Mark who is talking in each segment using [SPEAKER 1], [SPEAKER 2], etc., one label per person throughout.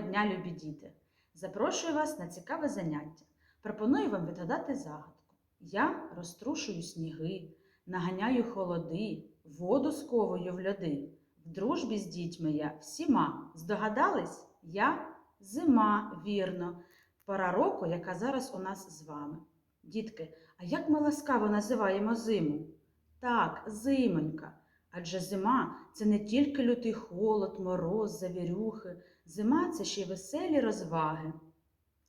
[SPEAKER 1] Дня, любі діти! Запрошую вас на цікаве заняття. Пропоную вам відгадати загадку. Я розтрушую сніги, наганяю холоди, воду сковую в льоди. В дружбі з дітьми я всіма. Здогадались? Я зима, вірно. Пора року, яка зараз у нас з вами. Дітки, а як ми ласкаво називаємо зиму? Так, зимонька. Адже зима це не тільки лютий холод, мороз, завірюхи. Зима це ще й веселі розваги.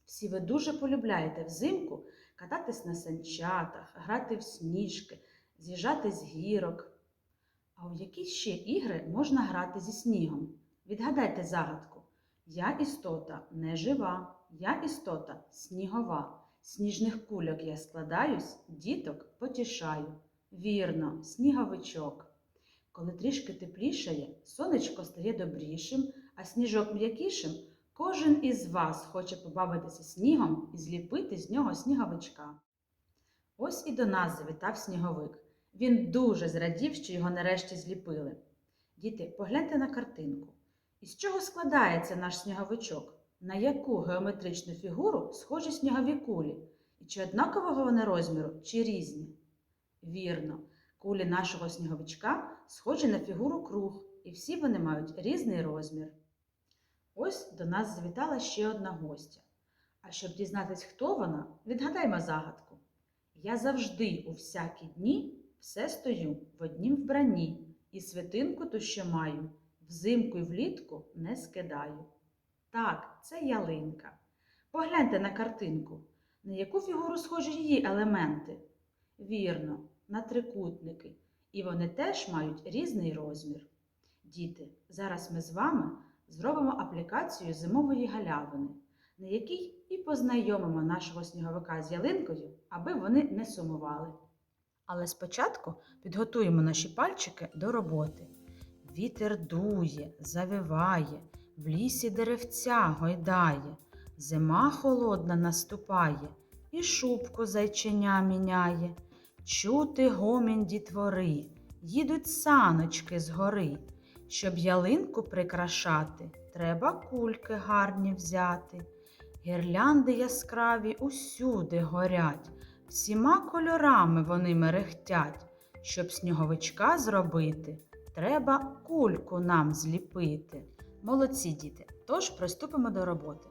[SPEAKER 1] Всі ви дуже полюбляєте взимку кататись на санчатах, грати в сніжки, з'їжджати з гірок. А у які ще ігри можна грати зі снігом? Відгадайте загадку. Я істота не жива, я істота снігова. Сніжних кульок я складаюсь, діток потішаю. Вірно, сніговичок. Коли трішки теплішає, сонечко стає добрішим, а сніжок м'якішим, кожен із вас хоче побавитися снігом і зліпити з нього сніговичка. Ось і до нас завітав сніговик. Він дуже зрадів, що його нарешті зліпили. Діти, погляньте на картинку. Із чого складається наш сніговичок? На яку геометричну фігуру схожі снігові кулі? І чи однакового вони розміру, чи різні? Вірно, кулі нашого сніговичка схожі на фігуру круг, і всі вони мають різний розмір. Ось до нас завітала ще одна гостя. А щоб дізнатись, хто вона, відгадаймо загадку. Я завжди у всякі дні все стою в однім вбранні, і свитинку ту, що маю, взимку й влітку не скидаю. Так, це ялинка. Погляньте на картинку, на яку фігуру схожі її елементи. Вірно, на трикутники, і вони теж мають різний розмір. Діти, зараз ми з вами зробимо аплікацію зимової галявини, на якій і познайомимо нашого сніговика з ялинкою, аби вони не сумували. Але спочатку підготуємо наші пальчики до роботи. Вітер дує, завиває, в лісі деревця гойдає, зима холодна наступає, і шубку зайченя міняє. Чути гомін дітвори, їдуть саночки з гори. Щоб ялинку прикрашати, треба кульки гарні взяти. Гірлянди яскраві усюди горять, всіма кольорами вони мерехтять. Щоб сніговичка зробити, треба кульку нам зліпити. Молодці діти, тож приступимо до роботи.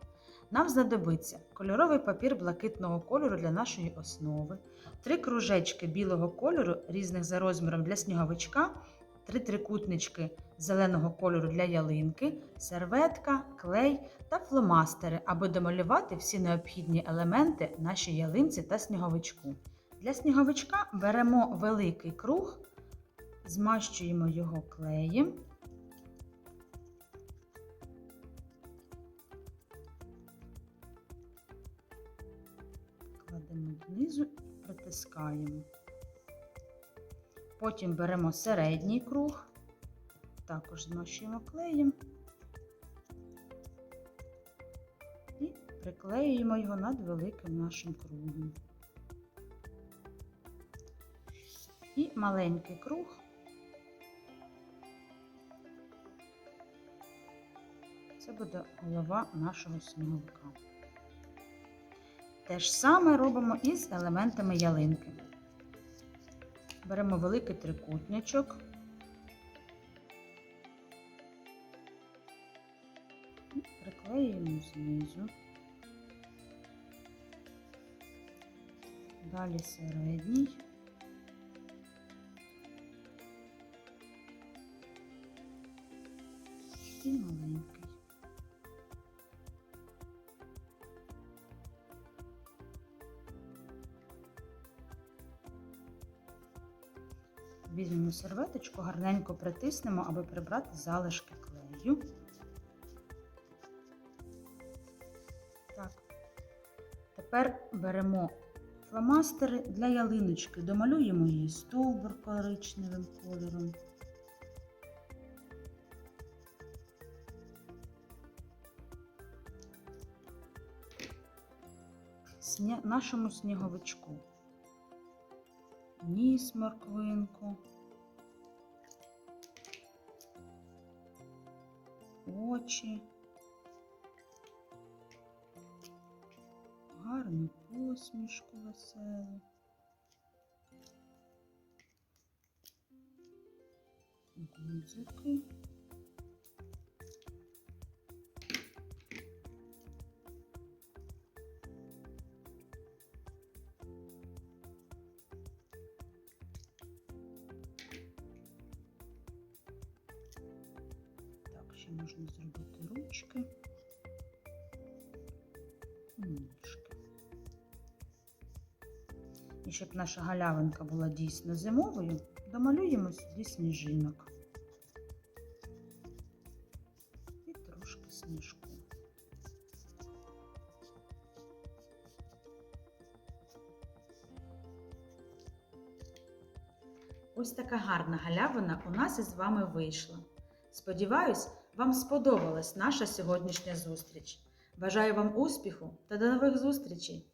[SPEAKER 1] Нам знадобиться кольоровий папір блакитного кольору для нашої основи, три кружечки білого кольору різних за розміром для сніговичка, три трикутнички зеленого кольору для ялинки, серветка, клей та фломастери, аби домалювати всі необхідні елементи нашій ялинці та сніговичку. Для сніговичка беремо великий круг, змащуємо його клеєм. Донизу і притискаємо. Потім беремо середній круг, також змащуємо клеєм і приклеюємо його над великим нашим кругом. І маленький круг. Це буде голова нашого сніговика. Те ж саме робимо і з елементами ялинки. Беремо великий трикутничок. Приклеюємо знизу. Далі середній. І маленький. Візьмемо серветочку, гарненько притиснемо, аби прибрати залишки клею. Так. Тепер беремо фломастери для ялиночки, домалюємо її стовбур коричневим кольором. Нашому сніговичку ніс морквинку, очі, гарну посмішку веселу. Гузики. Ще можна зробити ручки. і ніжки. І щоб наша галявинка була дійсно зимовою, домалюємо сюди сніжинок. І трошки сніжку. Ось така гарна галявина у нас із вами вийшла. Сподіваюсь, вам сподобалась наша сьогоднішня зустріч. Бажаю вам успіху та до нових зустрічей!